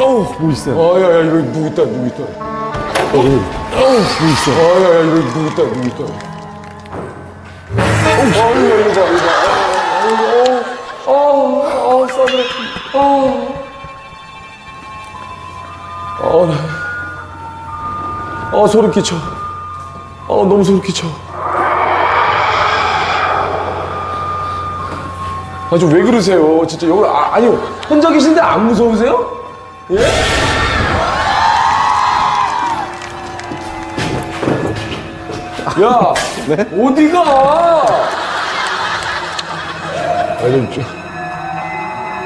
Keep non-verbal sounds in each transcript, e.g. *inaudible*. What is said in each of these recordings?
어우, 뭐 있어요? 아, 야, 야, 이거 누구 있다, 누구 있다. 어우, 뭐 있어? 아, 야, 야, 이거 누구 있다, 누구 있다. 어, 아, 이거, 봐, 이거 봐. 아, 아, 아, 싸늘해. 아. 아, 나. 아, 소름 끼쳐. 아, 너무 소름 끼쳐. 아, 좀 왜 그러세요? 진짜 여기, 아, 아니, 혼자 계신데 안 무서우세요? 예? 야, 어디가? 아니, 좀,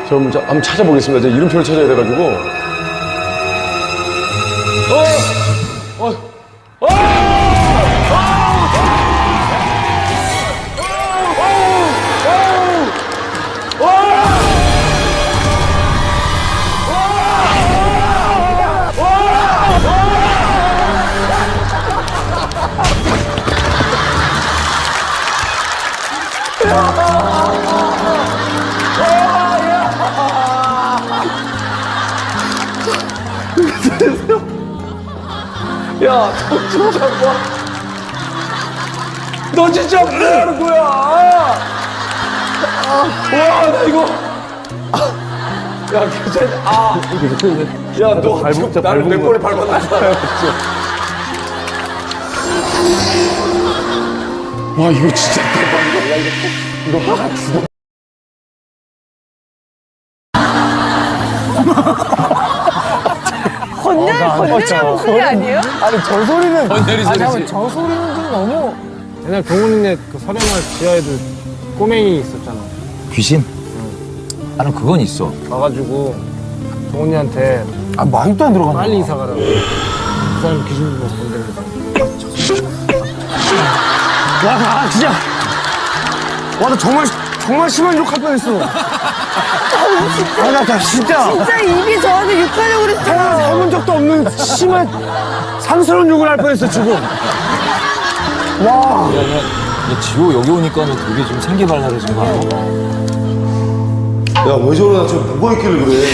저 한번, 자- 한번 찾아보겠습니다. 제가 이름표를 찾아야 돼가지고. 어! 야, 너 진짜 뭐? 너 진짜 뭐 하는 거야? 아, 와, 나 이거. 아, 야, 괜찮아. 아, 야, 너 밟은- 지금 진짜 나를 밟은 몇 거. 번을 밟았나? 와, 이거 진짜 대박이다. 야, 이거, 이거 하나 죽어. 건열 건열의 목소리 아니에요? 아니, 저 소리는. 번열이 아니, 소리지. 저 소리는 좀 너무. 옛날 경훈이네 그 서령말 지하에도 꼬맹이 있었잖아. 귀신? 나는 그건 있어. 와가지고 경훈이한테 아, 말도 안 들어간다. 빨리 이사 가라고. 그 사람 귀신 좀 본다면서. 와, 나 진짜. 와, 나 정말, 정말 심한 욕할 뻔했어. 아, 나, 나 진짜. 진짜 입이 저한테 욕하려고 그랬어요. 해본 적도 없는 심한 상스러운 욕을 할 뻔했어, 지금. 와. 야, 지호 여기 오니까 는 되게 좀 생기발랄해진 거 같아. 야, 왜 저러나 지금 뭐가 있길래 그래?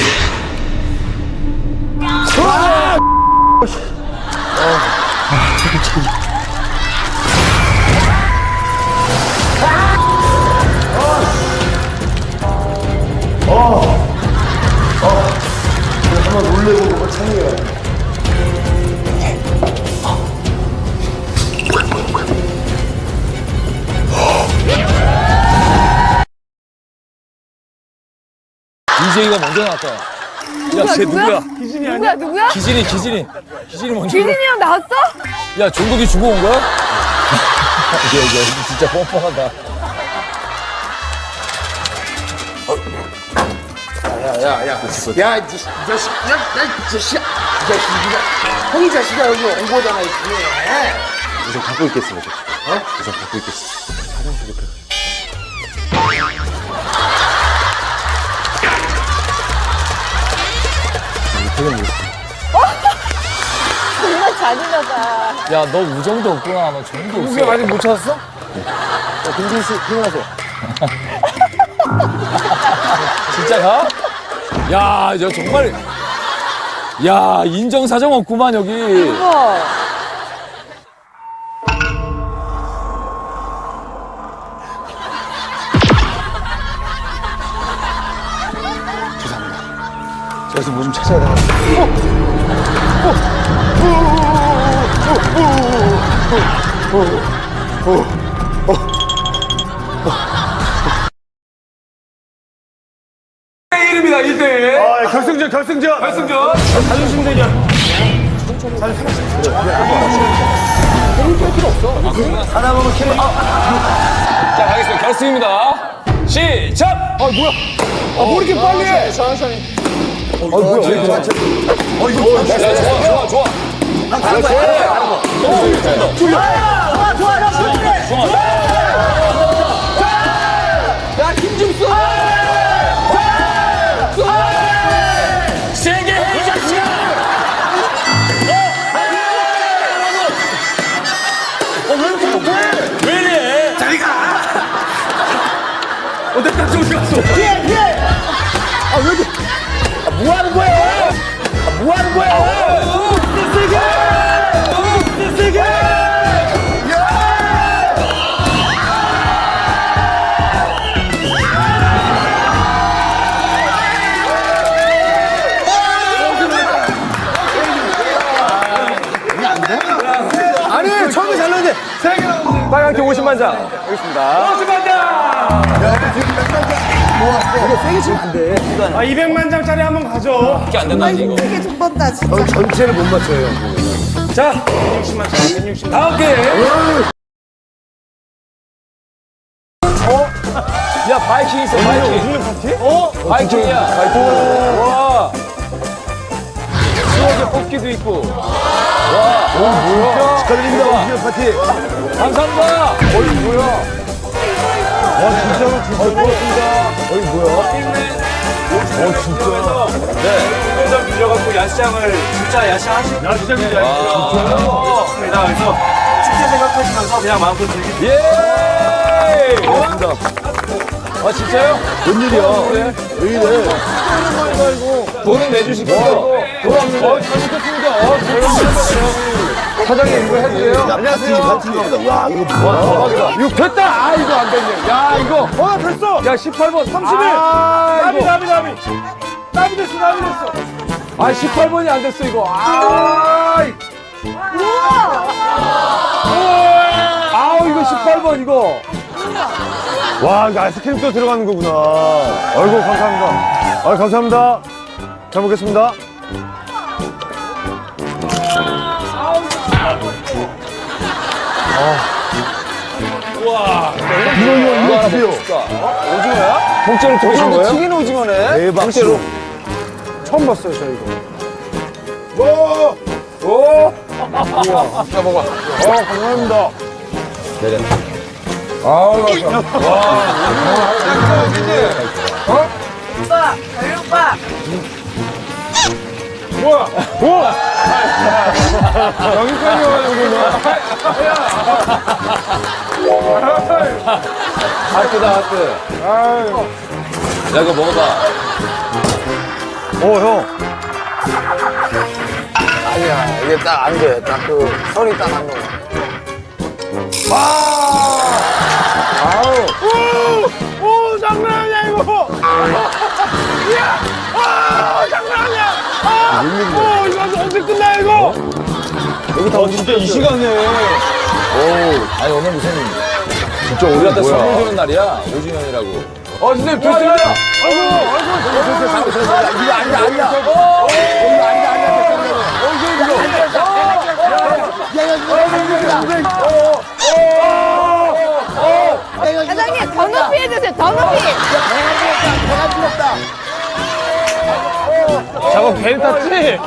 DJ가 먼저 나왔다. 야, 쟤 누구야? 누구야 누구야? 기진이, 기진이. 기진이 먼저. 기진이 형 나왔어? 야, 종국이 주고 온 거야? *laughs* 야, 야, 진짜 뻔뻔하다. 야, 이 자식, 야, 이 자식, 야, 야, 이 자식아, 이 자식아, 형이 자식아 여기 온 거잖아, 이게. 우선 갖고 있겠습니다. 어? 우선 갖고 있겠습니다. 정말 잔인하다. 야, 너 우정도 없구나. 너 정도 없어. 많이 못 찾았어? 어, 야, 김진 씨, 피곤하세요. *laughs* 진짜 가? 야, 저 정말. 야, 인정사정 없구만, 여기. 우와. 죄송합니다. 저 지금 뭐좀 찾아야 되나? 1입니다 1대1. 아, 예, 결승전, 결승전. 결승전. 자존심 대결. 자 하다 보면 캐리. 아. 자, 가겠습니다. 결승입니다. 시작! 아, 뭐야? 아, 뭐 이렇게 빨리 해? 천천히. 어, 뭐야? 왜 이렇게 빨리 해? 야, 좋아, 좋아, 좋아. 난 다른 거야, 다른 거. 세게 만장. 알겠습니다. 호수 만장! 아 200만 장짜리 한번 가죠. 이렇게 안 된다, 이거. 되게 좀 번다, 진짜. 형 전체를 못 맞춰요. 자, 160만 짜리 160만. 다음 게임. 야, 바이킹 있어, 바이킹. 파티? 어? 바이킹이야. 바이킹. 뽑기도 있고. 와. 오, 뭐야. 축하드립니다. 오시면 파티. 감사합니다. 어이, 뭐야. 와, 진짜로 진짜 고맙습니다. 어이, 뭐야. 어, 진짜. 네. 회장 빌려갖고 야시장을 진짜 야시장 하시고 야시장이죠. 좋습니다. 그래서 축제 생각하시면서 그냥 마음껏 즐기세요. 예! 고맙습니다. 아, 진짜요? 웬일이야. 왜 이래. 돈은 내주실 거죠? 고맙습니다. 어, 잘못했습니다. 어, 잘못했어요. 사장님, 이거 해도 돼요? 안녕하세요. 파티. 와, 이거 뭐야. 이거 됐다. 아, 이거 안 됐네. 야, 이거. 어 됐어. 야, 18번, 31. 아, 나비 이거. 나비 나비. 나비 됐어 나비 됐어. 아, 18번이 안 됐어, 이거. 아, 아우, 이거 18번, 이거. 와 이거 아이스크림도 들어가는 거구나. 아이고 감사합니다. 아 감사합니다. 잘 먹겠습니다. 이거, 이거, 이거 주세요. 오징어야? 통째로 들어오신 거예요? 튀긴 오징어네. 대박. 통째로. 처음 봤어요 저 이거. 오! 자, 먹어. 어 감사합니다. 아우, 맛있어. 오빠, 별 오빠. 여기까지 와가지고 하트다, 하트. 야, 이거 먹어봐. 어 형. 아니야, 이게 딱 안 돼. 딱 그 선이 딱 안 넘어. 오 장난 아니야 이거. *laughs* 이야. 아. 아. 오 이거 언제 끝나 이거? 여기 다 진짜 이 시간에. 아니, 오늘 무슨. 진짜 우리한테 오늘 선물? 주는 날이야. 5주년이라고. 어, 선생님, 됐습니다. 아이고 아이고. 이거 아니다, 아니다. 사장님, 더 높이 해주세요, 더 높이. 저거 벨 탔지?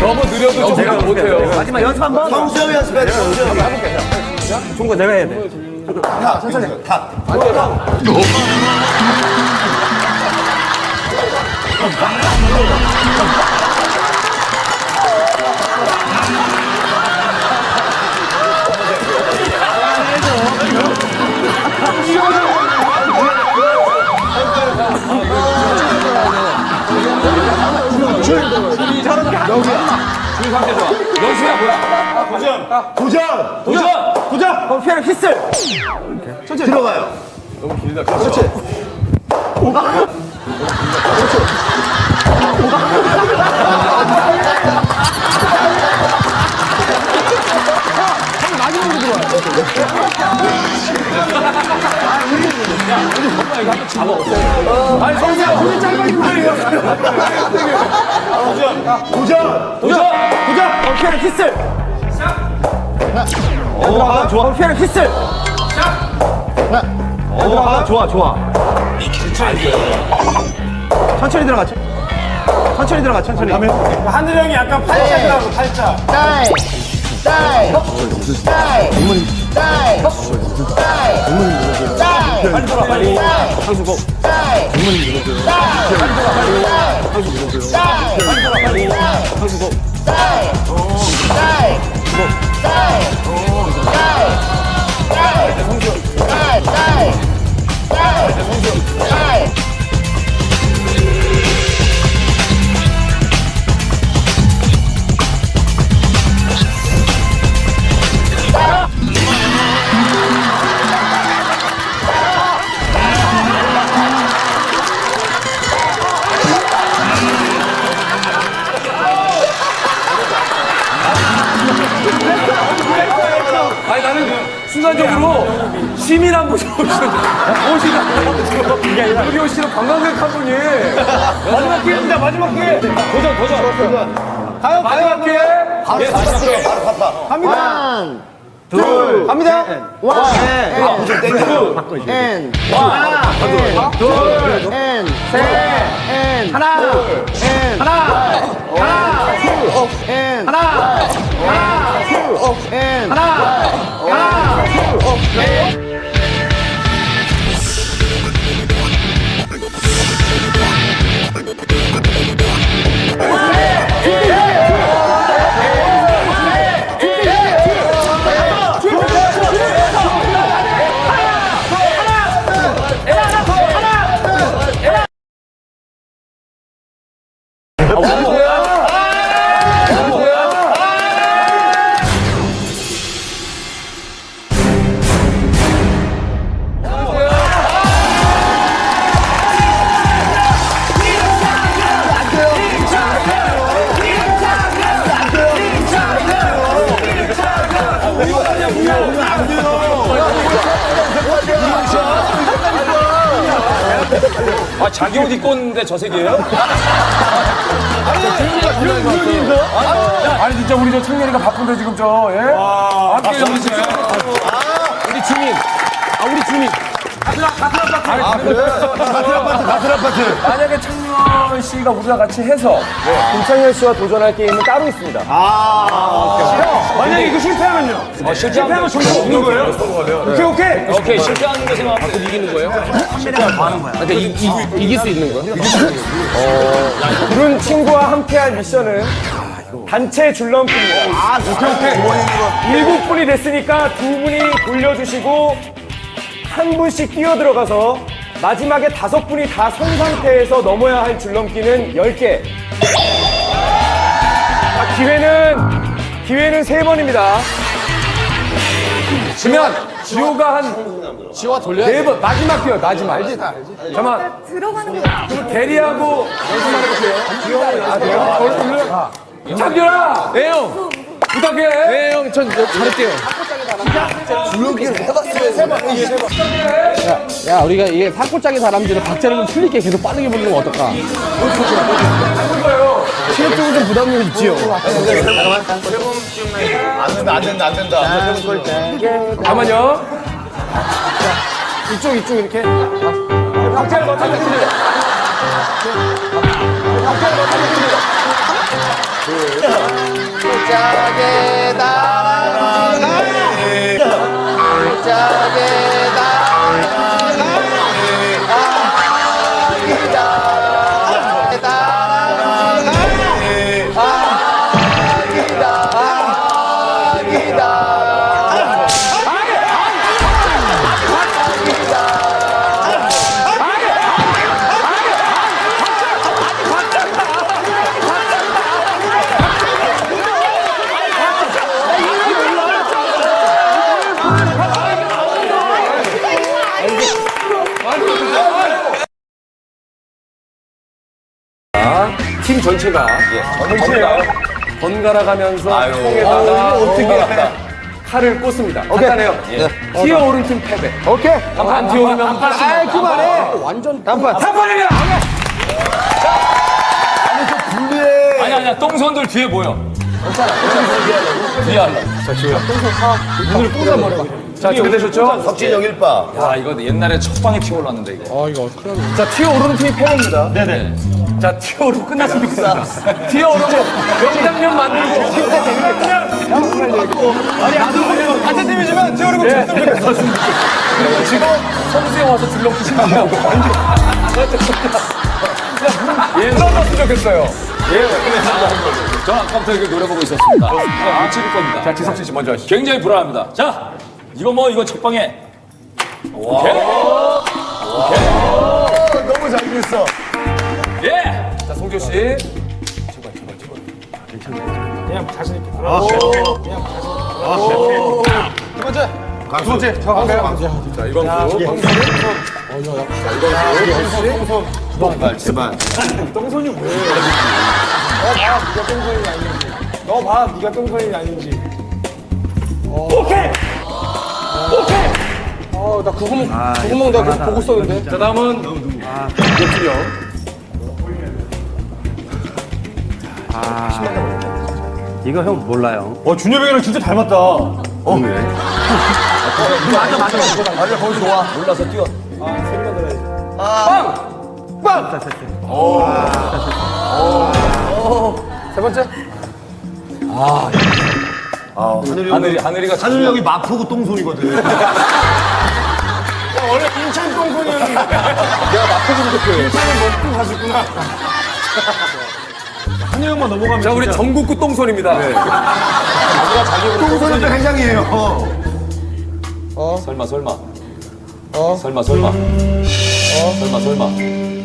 너무 느려도 좀 제가 못해요. 마지막 연습 한 번. 성수형 연습해야 돼, 성수형. 좋은 거 내가 해야 돼. 줄 상태 좋아. 연수야, 뭐야? 도전! 도전! 도전! 그럼 피아노 휘슬! 천천히 들어가요. 아니, 성수야. 도전! 도전! 도전! 도전! 어깨를 휘슬! 오, 아, 좋아. 어깨를 휘슬! 오, 아, 좋아, 좋아. 천천히 들어가죠. 천천히 들어가, 천천히. 하늘 형이 약간 팔자라고 팔자. 다이! 다이! 다이! 다이! 다이! 다이! 빨리 돌아, 빨리. 다이! 한수고. 다이! 다이! 다이! 다이! 走。 시민 한 분이 오시는데 오시나 여기 오시는 관광객 한 분이. 마지막 기회입니다 마지막 기회. 도전 도전. 가요 마지막 기회. 예, 마지막 기회. 갑니다. 원, 엔, 하나, 둘, 엔, 셋, 엔, 하나, 엔, 하나, 하나, 입고 왔는데 저 색이에요? 아니 진짜 우리 저 청년이가 바쁜데 지금 저 예? 함께 해주세요 우리 주민 아 우리 주민 만약에 창년 씨가 우리랑 같이 해서 김창현 씨와 도전할 게임은 따로 있습니다. 만약에 이거 실패하면요? 어, 실패하면 점수 없는 거예요? 오케이 오케이. 오케이 실패하는 데서만 못 이기는 거예요? 그러니까 이, 이, 이길 수 있는 거예요? 부른 친구와 함께할 미션은 단체 줄넘기입니다. 아, 오케이, 오케이. 일곱 분이 됐으니까 두 분이 돌려주시고 한 분씩 뛰어 들어가서 마지막에 다섯 분이 다 선 상태에서 넘어야 할 줄넘기는 10개. 자, 기회는, 기회는 세 번입니다. 지면 지호가 한 지호가 돌려야 네 번, 마지막 뛰어, 마지막. 알지, 알지. 잠깐만. 들어가는 게 대리하고 연습만 해보세요. 아, 돼요? 창규야! 네, 형! 부탁해! 네, 형, 전 잘할게요. 야, 우리가 이게 사고짜기 사람들은 박자를 좀 틀리게 계속 빠르게 부르는 건 어떨까? 체력적으로 좀 부담이 있지요. 안 된다, 안 된다, 안 된다. 잠깐만요. 이쪽, 이쪽, 이렇게. 박자를 맞춰야 돼. 박자를 맞춰야 돼. 짜게 나가네. 짜 팀 전체가 전체가 번갈아 가면서 아유. 통에다가 어, 어떻게 어, 칼을 꽂습니다. 간단해요. 티어 오른 팀 패배. 오케이. 안 티어 오르면 아, 그만해. 완전 단판. 한판이야. 아니 아니야 똥손들 뒤에 보여 뒤에 할라 자, 준비되셨죠? 석진영 일빠. 야 이거 옛날에 첫 방에 튀어 올랐는데 이거 자, 티어 오르는 팀이 패배입니다. 네네. 자, 티어 오르고 끝났으면 좋겠습니다. 티어 오르고 명장면 만들고 진짜 재밌겠다. 아니, 같은 팀이지만 티어 오르고 졌으면 좋겠습니다. 지금 성수에 와서 줄넘기 신청하고 예, 써줬으면 좋겠어요. 저 아까부터 이렇게 노래 보고 있었습니다. 아, 못 찍을 겁니다. 자, 지석진 씨 먼저 하시죠. 굉장히 불안합니다. 자 이거 뭐 이거 첫 방에. 너무 잘했어. 예. 자, 송교 씨. 두 번째. 저 가세요. 자, 이광수. 제발, 제발. *laughs* 너 봐, 네가 똥손이 아닌지. 오케이! 오케이! 나 그거만, 그거만 내가 계속 보고 있었는데. 자, 다음은. 이거 형 몰라요. 어, 준엽이 형이랑 진짜 닮았다. 어, 올라서 뛰어. 세 번째. 하늘이, 하늘이가. 하늘 형이 마포구 똥손이거든. *laughs* 원래 인천 똥손이었는데. 내가 마포구를 대표해. 먹고 가셨구나. 한 형만 넘어가면. 자, 우리 전국구 똥손입니다. 똥손은 또 해장이에요. 설마, 설마. 설마, 설마. 설마, 설마.